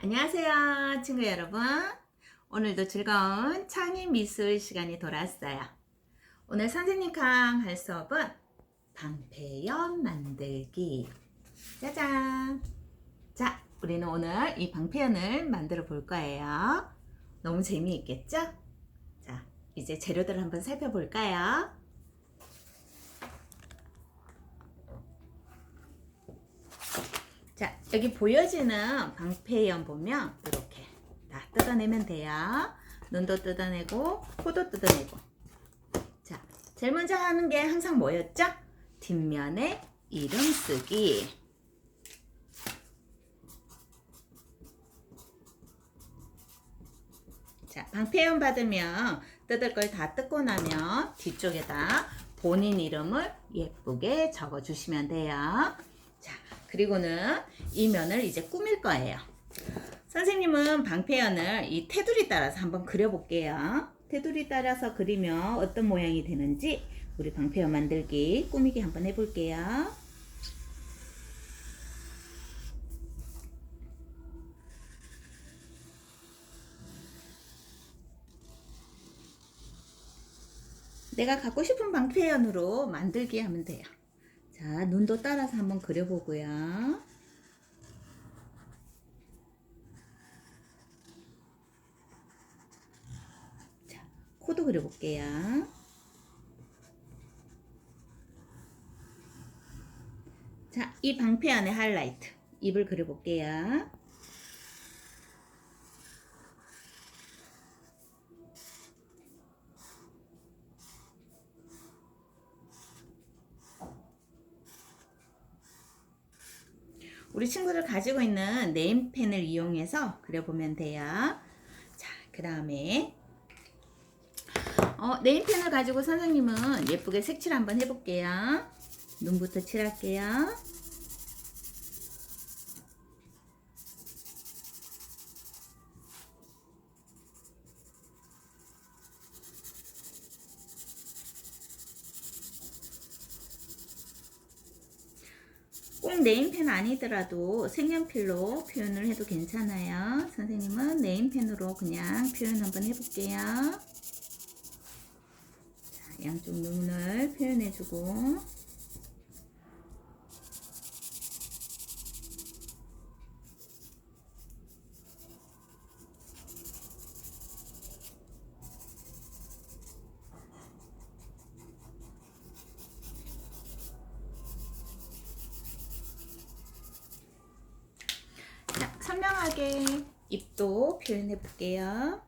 안녕하세요, 친구 여러분. 오늘도 즐거운 창의 미술 시간이 돌아왔어요. 오늘 선생님과 할 수업은 방패연 만들기. 짜잔. 자, 우리는 오늘 이 방패연을 만들어 볼 거예요. 너무 재미있겠죠? 자, 이제 재료들을 한번 살펴볼까요? 자, 여기 보여지는 방패연 보면 이렇게 다 뜯어내면 돼요. 눈도 뜯어내고, 코도 뜯어내고. 자, 제일 먼저 하는 게 항상 뭐였죠? 뒷면에 이름 쓰기. 자, 방패연 받으면 뜯을 걸 다 뜯고 나면 뒤쪽에다 본인 이름을 예쁘게 적어 주시면 돼요. 자, 그리고는 이 면을 이제 꾸밀 거예요. 선생님은 방패연을 이 테두리 따라서 한번 그려볼게요. 테두리 따라서 그리면 어떤 모양이 되는지 우리 방패연 만들기 꾸미기 한번 해볼게요. 내가 갖고 싶은 방패연으로 만들기 하면 돼요. 자, 눈도 따라서 한번 그려보고요. 자, 코도 그려볼게요. 자, 이 방패 안에 하이라이트. 입을 그려볼게요. 우리 친구들 가지고 있는 네임펜을 이용해서 그려보면 돼요. 자, 그 다음에 어, 네임펜을 가지고 선생님은 예쁘게 색칠 한번 해볼게요. 눈부터 칠할게요. 꼭 네임펜 아니더라도 색연필로 표현을 해도 괜찮아요. 선생님은 네임펜으로 그냥 표현 한번 해볼게요. 자, 양쪽 눈을 표현해주고 자, 선명하게 입도 표현해 볼게요.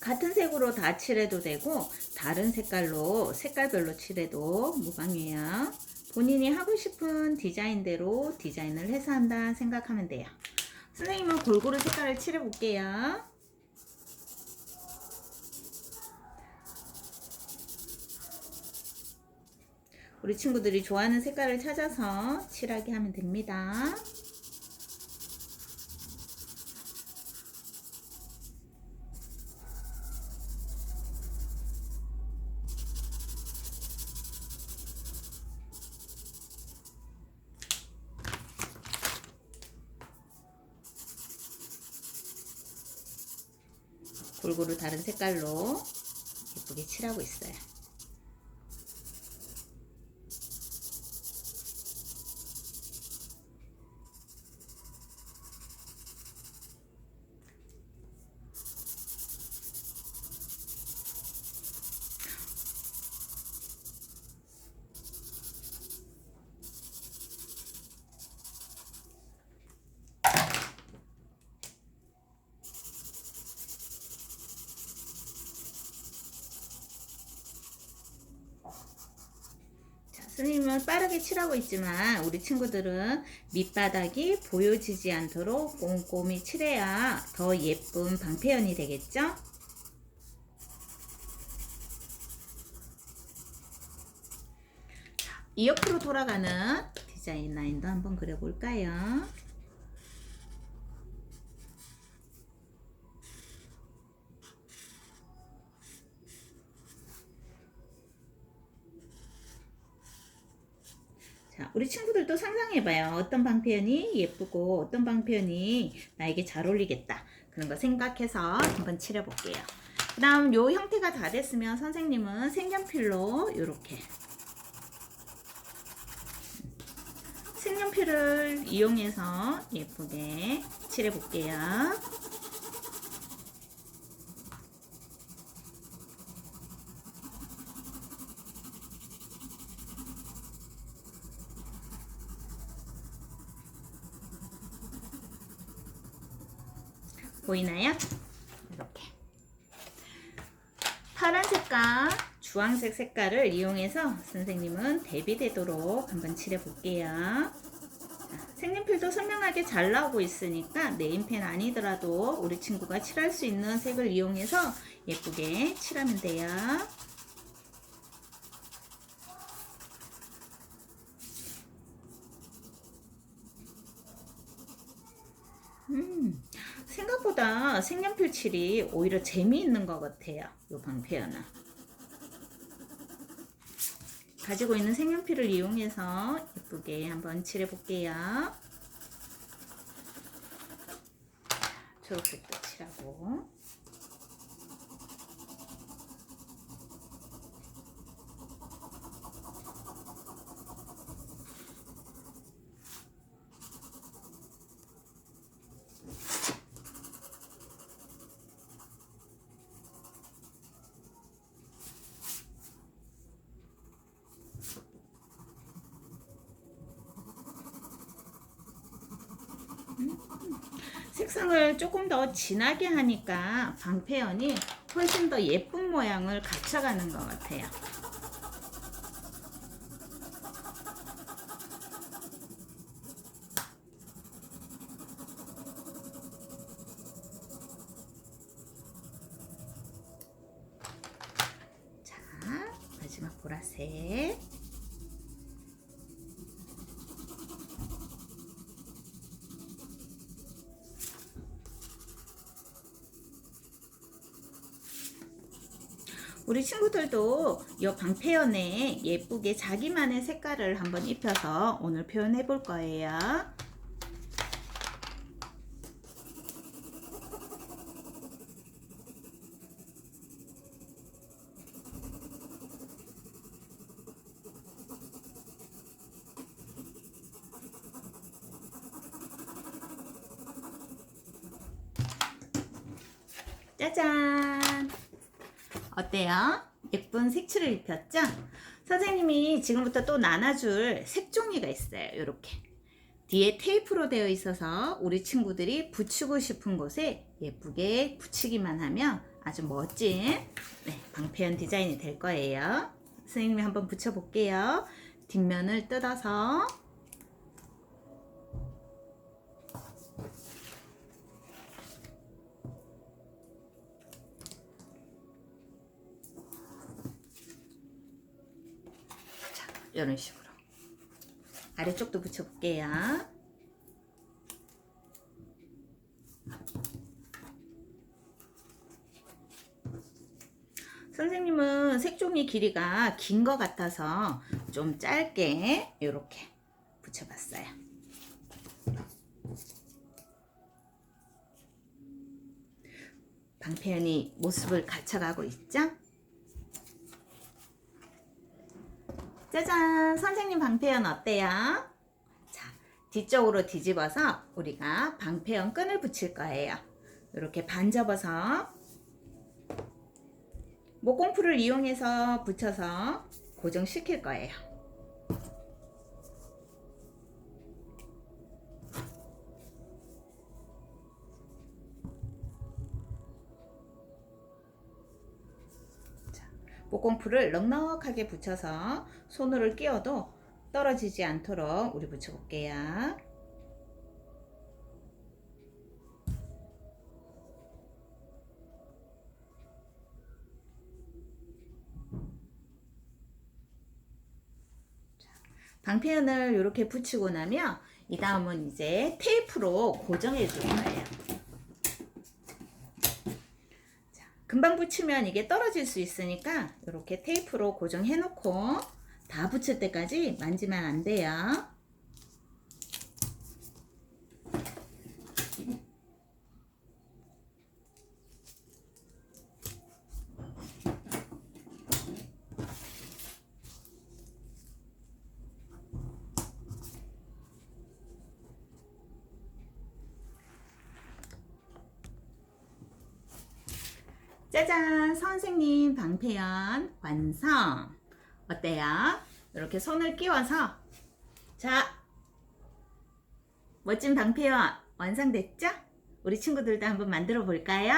같은 색으로 다 칠해도 되고 다른 색깔로 색깔별로 칠해도 무방해요. 본인이 하고 싶은 디자인대로 디자인을 해서 한다 생각하면 돼요. 선생님은 골고루 색깔을 칠해 볼게요. 우리 친구들이 좋아하는 색깔을 찾아서 칠하게 하면 됩니다. 골고루 다른 색깔로 예쁘게 칠하고 있어요. 자, 선생님은 빠르게 칠하고 있지만 우리 친구들은 밑바닥이 보여지지 않도록 꼼꼼히 칠해야 더 예쁜 방패연이 되겠죠? 자, 이 옆으로 돌아가는 디자인 라인도 한번 그려볼까요? 자, 우리 친구들도 상상해봐요. 어떤 방패연이 예쁘고 어떤 방패연이 나에게 잘 어울리겠다. 그런 거 생각해서 한번 칠해볼게요. 그 다음 요 형태가 다 됐으면 선생님은 색연필로 이렇게 색연필을 이용해서 예쁘게 칠해볼게요. 보이나요? 이렇게 파란색과 주황색 색깔을 이용해서 선생님은 대비되도록 한번 칠해 볼게요. 색연필도 선명하게 잘 나오고 있으니까 네임펜 아니더라도 우리 친구가 칠할 수 있는 색을 이용해서 예쁘게 칠하면 돼요. 음, 색연필 칠이 오히려 재미있는 것 같아요. 이 방패연은. 가지고 있는 색연필을 이용해서 예쁘게 한번 칠해 볼게요. 초록색도 칠하고. 색상을 조금 더 진하게 하니까 방패연이 훨씬 더 예쁜 모양을 갖춰가는 것 같아요. 자, 마지막 보라색. 우리 친구들도 이 방패연에 예쁘게 자기만의 색깔을 한번 입혀서 오늘 표현해 볼 거예요. 짜잔! 어때요? 예쁜 색칠을 입혔죠? 선생님이 지금부터 또 나눠줄 색종이가 있어요. 이렇게. 뒤에 테이프로 되어 있어서 우리 친구들이 붙이고 싶은 곳에 예쁘게 붙이기만 하면 아주 멋진 네, 방패연 디자인이 될 거예요. 선생님이 한번 붙여볼게요. 뒷면을 뜯어서 이런 식으로 아래쪽도 붙여볼게요. 선생님은 색종이 길이가 긴 것 같아서 좀 짧게 이렇게 붙여봤어요. 방패연이 모습을 갖춰가고 있죠? 짜잔! 선생님 방패연 어때요? 자, 뒤쪽으로 뒤집어서 우리가 방패연 끈을 붙일 거예요. 이렇게 반 접어서 목공풀을 이용해서 붙여서 고정시킬 거예요. 목공풀을 넉넉하게 붙여서 손으로 끼워도 떨어지지 않도록 우리 붙여볼게요. 방패연을 이렇게 붙이고 나면 이 다음은 이제 테이프로 고정해 줄 거예요. 금방 붙이면 이게 떨어질 수 있으니까 이렇게 테이프로 고정해 놓고 다 붙일 때까지 만지면 안 돼요. 짜잔! 선생님 방패연 완성! 어때요? 이렇게 손을 끼워서 자 멋진 방패연 완성됐죠? 우리 친구들도 한번 만들어 볼까요?